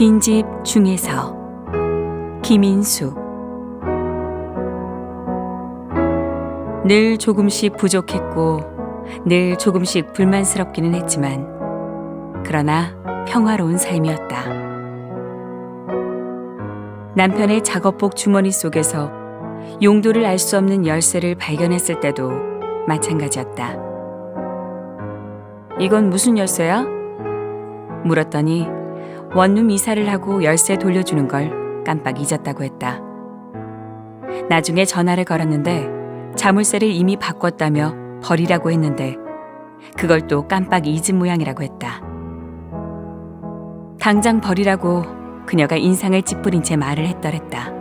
빈집 중에서 김인수 늘 조금씩 부족했고 늘 조금씩 불만스럽기는 했지만 그러나 평화로운 삶이었다. 남편의 작업복 주머니 속에서 용도를 알 수 없는 열쇠를 발견했을 때도 마찬가지였다. 이건 무슨 열쇠야? 물었더니 원룸 이사를 하고 열쇠 돌려주는 걸 깜빡 잊었다고 했다. 나중에 전화를 걸었는데 자물쇠를 이미 바꿨다며 버리라고 했는데 그걸 또 깜빡 잊은 모양이라고 했다. 당장 버리라고 그녀가 인상을 찌푸린 채 말을 했더랬다.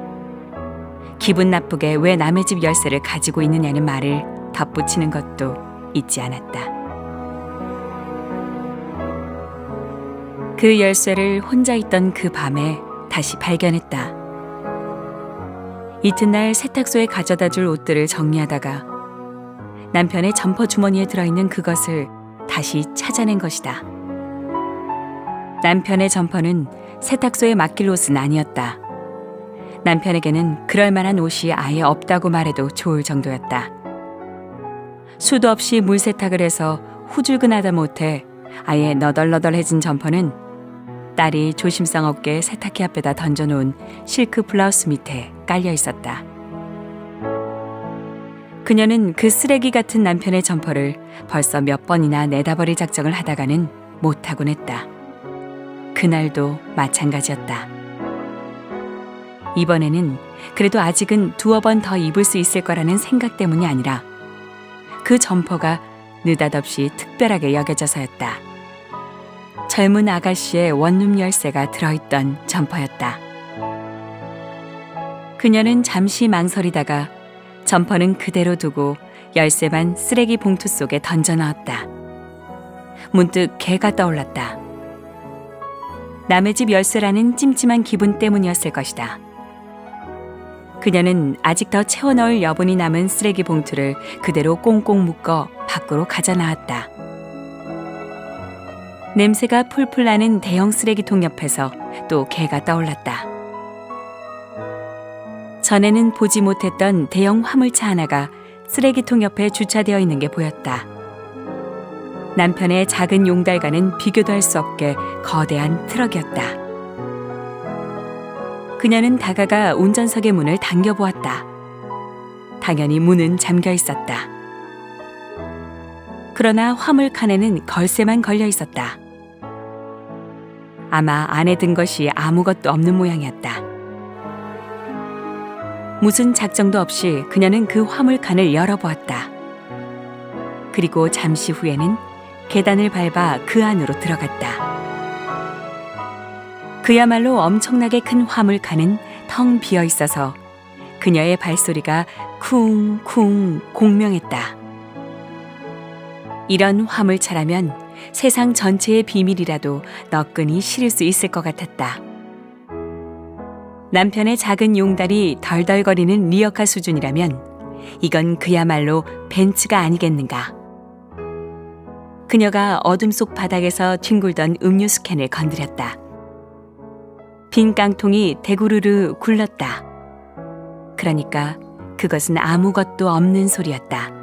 기분 나쁘게 왜 남의 집 열쇠를 가지고 있느냐는 말을 덧붙이는 것도 잊지 않았다. 그 열쇠를 혼자 있던 그 밤에 다시 발견했다. 이튿날 세탁소에 가져다 줄 옷들을 정리하다가 남편의 점퍼 주머니에 들어있는 그것을 다시 찾아낸 것이다. 남편의 점퍼는 세탁소에 맡길 옷은 아니었다. 남편에게는 그럴 만한 옷이 아예 없다고 말해도 좋을 정도였다. 수도 없이 물 세탁을 해서 후줄근하다 못해 아예 너덜너덜해진 점퍼는 딸이 조심성 없게 세탁기 앞에다 던져놓은 실크 블라우스 밑에 깔려 있었다. 그녀는 그 쓰레기 같은 남편의 점퍼를 벌써 몇 번이나 내다버릴 작정을 하다가는 못하곤 했다. 그날도 마찬가지였다. 이번에는 그래도 아직은 두어 번 더 입을 수 있을 거라는 생각 때문이 아니라 그 점퍼가 느닷없이 특별하게 여겨져서였다. 젊은 아가씨의 원룸 열쇠가 들어있던 점퍼였다. 그녀는 잠시 망설이다가 점퍼는 그대로 두고 열쇠만 쓰레기 봉투 속에 던져 넣었다. 문득 개가 떠올랐다. 남의 집 열쇠라는 찜찜한 기분 때문이었을 것이다. 그녀는 아직 더 채워 넣을 여분이 남은 쓰레기 봉투를 그대로 꽁꽁 묶어 밖으로 가져 나왔다. 냄새가 풀풀 나는 대형 쓰레기통 옆에서 또 개가 떠올랐다. 전에는 보지 못했던 대형 화물차 하나가 쓰레기통 옆에 주차되어 있는 게 보였다. 남편의 작은 용달과는 비교도 할 수 없게 거대한 트럭이었다. 그녀는 다가가 운전석의 문을 당겨보았다. 당연히 문은 잠겨 있었다. 그러나 화물 칸에는 걸쇠만 걸려 있었다. 아마 안에 든 것이 아무것도 없는 모양이었다. 무슨 작정도 없이 그녀는 그 화물 칸을 열어보았다. 그리고 잠시 후에는 계단을 밟아 그 안으로 들어갔다. 그야말로 엄청나게 큰 화물 칸은 텅 비어 있어서 그녀의 발소리가 쿵쿵 공명했다. 이런 화물차라면 세상 전체의 비밀이라도 너끈히 실을 수 있을 것 같았다. 남편의 작은 용달이 덜덜거리는 리어카 수준이라면 이건 그야말로 벤츠가 아니겠는가. 그녀가 어둠 속 바닥에서 뒹굴던 음료수 캔을 건드렸다. 빈 깡통이 대구르르 굴렀다. 그러니까 그것은 아무것도 없는 소리였다.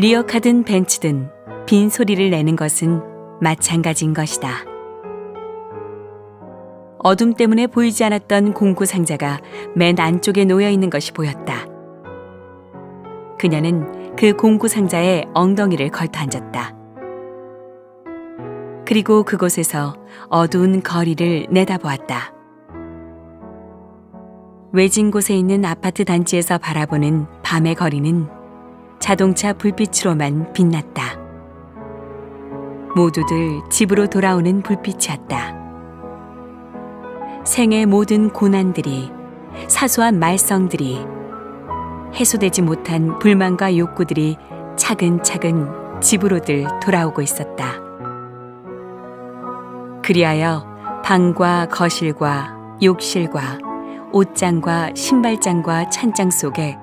리어카든 벤츠든 빈 소리를 내는 것은 마찬가지인 것이다. 어둠 때문에 보이지 않았던 공구 상자가 맨 안쪽에 놓여 있는 것이 보였다. 그녀는 그 공구 상자에 엉덩이를 걸터 앉았다. 그리고 그곳에서 어두운 거리를 내다보았다. 외진 곳에 있는 아파트 단지에서 바라보는 밤의 거리는 자동차 불빛으로만 빛났다. 모두들 집으로 돌아오는 불빛이었다. 생의 모든 고난들이, 사소한 말썽들이, 해소되지 못한 불만과 욕구들이 차근차근 집으로들 돌아오고 있었다. 그리하여 방과 거실과 욕실과 옷장과 신발장과 찬장 속에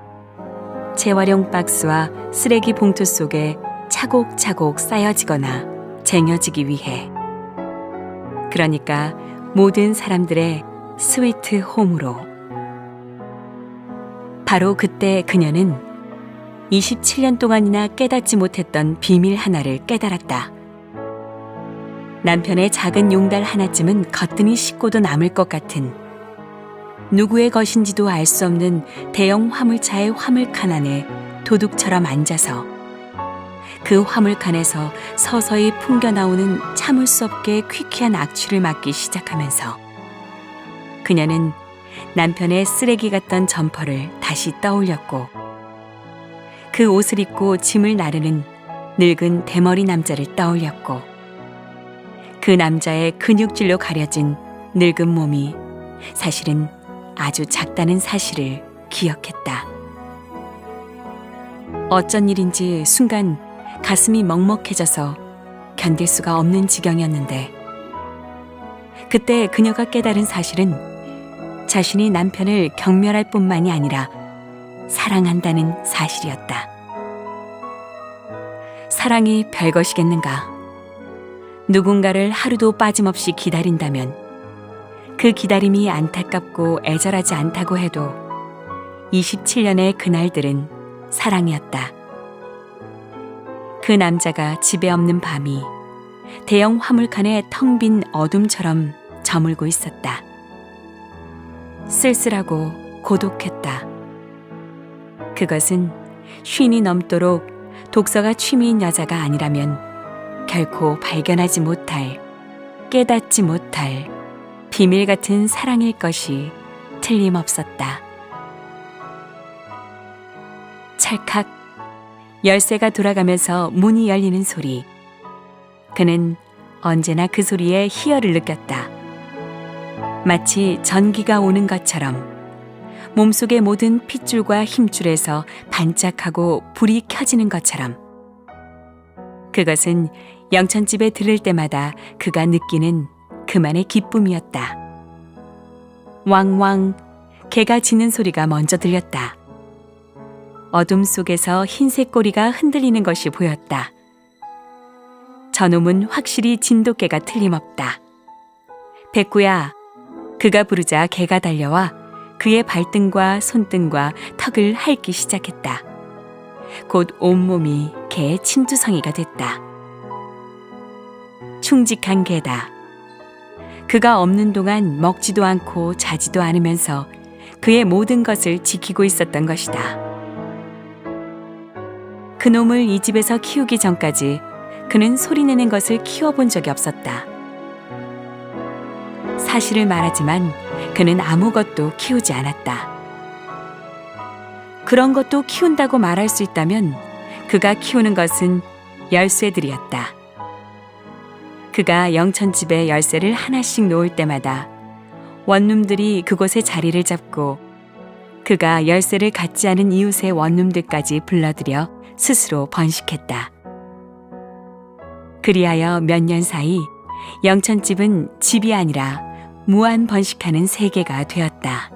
재활용 박스와 쓰레기 봉투 속에 차곡차곡 쌓여지거나 쟁여지기 위해 그러니까 모든 사람들의 스위트 홈으로. 바로 그때 그녀는 27년 동안이나 깨닫지 못했던 비밀 하나를 깨달았다. 남편의 작은 용달 하나쯤은 거뜬히 씻고도 남을 것 같은 누구의 것인지도 알 수 없는 대형 화물차의 화물칸 안에 도둑처럼 앉아서 그 화물칸에서 서서히 풍겨 나오는 참을 수 없게 퀴퀴한 악취를 맡기 시작하면서 그녀는 남편의 쓰레기 같던 점퍼를 다시 떠올렸고 그 옷을 입고 짐을 나르는 늙은 대머리 남자를 떠올렸고 그 남자의 근육질로 가려진 늙은 몸이 사실은 아주 작다는 사실을 기억했다. 어쩐 일인지 순간 가슴이 먹먹해져서 견딜 수가 없는 지경이었는데 그때 그녀가 깨달은 사실은 자신이 남편을 경멸할 뿐만이 아니라 사랑한다는 사실이었다. 사랑이 별것이겠는가? 누군가를 하루도 빠짐없이 기다린다면 그 기다림이 안타깝고 애절하지 않다고 해도 27년의 그날들은 사랑이었다. 그 남자가 집에 없는 밤이 대형 화물칸의 텅 빈 어둠처럼 저물고 있었다. 쓸쓸하고 고독했다. 그것은 쉰이 넘도록 독서가 취미인 여자가 아니라면 결코 발견하지 못할, 깨닫지 못할 비밀 같은 사랑일 것이 틀림없었다. 찰칵 열쇠가 돌아가면서 문이 열리는 소리. 그는 언제나 그 소리에 희열을 느꼈다. 마치 전기가 오는 것처럼 몸속의 모든 핏줄과 힘줄에서 반짝하고 불이 켜지는 것처럼 그것은 영천집에 들을 때마다 그가 느끼는 그만의 기쁨이었다. 왕왕 개가 짖는 소리가 먼저 들렸다. 어둠 속에서 흰색 꼬리가 흔들리는 것이 보였다. 저놈은 확실히 진돗개가 틀림없다. 백구야, 그가 부르자 개가 달려와 그의 발등과 손등과 턱을 핥기 시작했다. 곧 온몸이 개의 침투성이가 됐다. 충직한 개다. 그가 없는 동안 먹지도 않고 자지도 않으면서 그의 모든 것을 지키고 있었던 것이다. 그놈을 이 집에서 키우기 전까지 그는 소리내는 것을 키워본 적이 없었다. 사실을 말하지만 그는 아무것도 키우지 않았다. 그런 것도 키운다고 말할 수 있다면 그가 키우는 것은 열쇠들이었다. 그가 영천집에 열쇠를 하나씩 놓을 때마다 원룸들이 그곳에 자리를 잡고 그가 열쇠를 갖지 않은 이웃의 원룸들까지 불러들여 스스로 번식했다. 그리하여 몇 년 사이 영천집은 집이 아니라 무한 번식하는 세계가 되었다.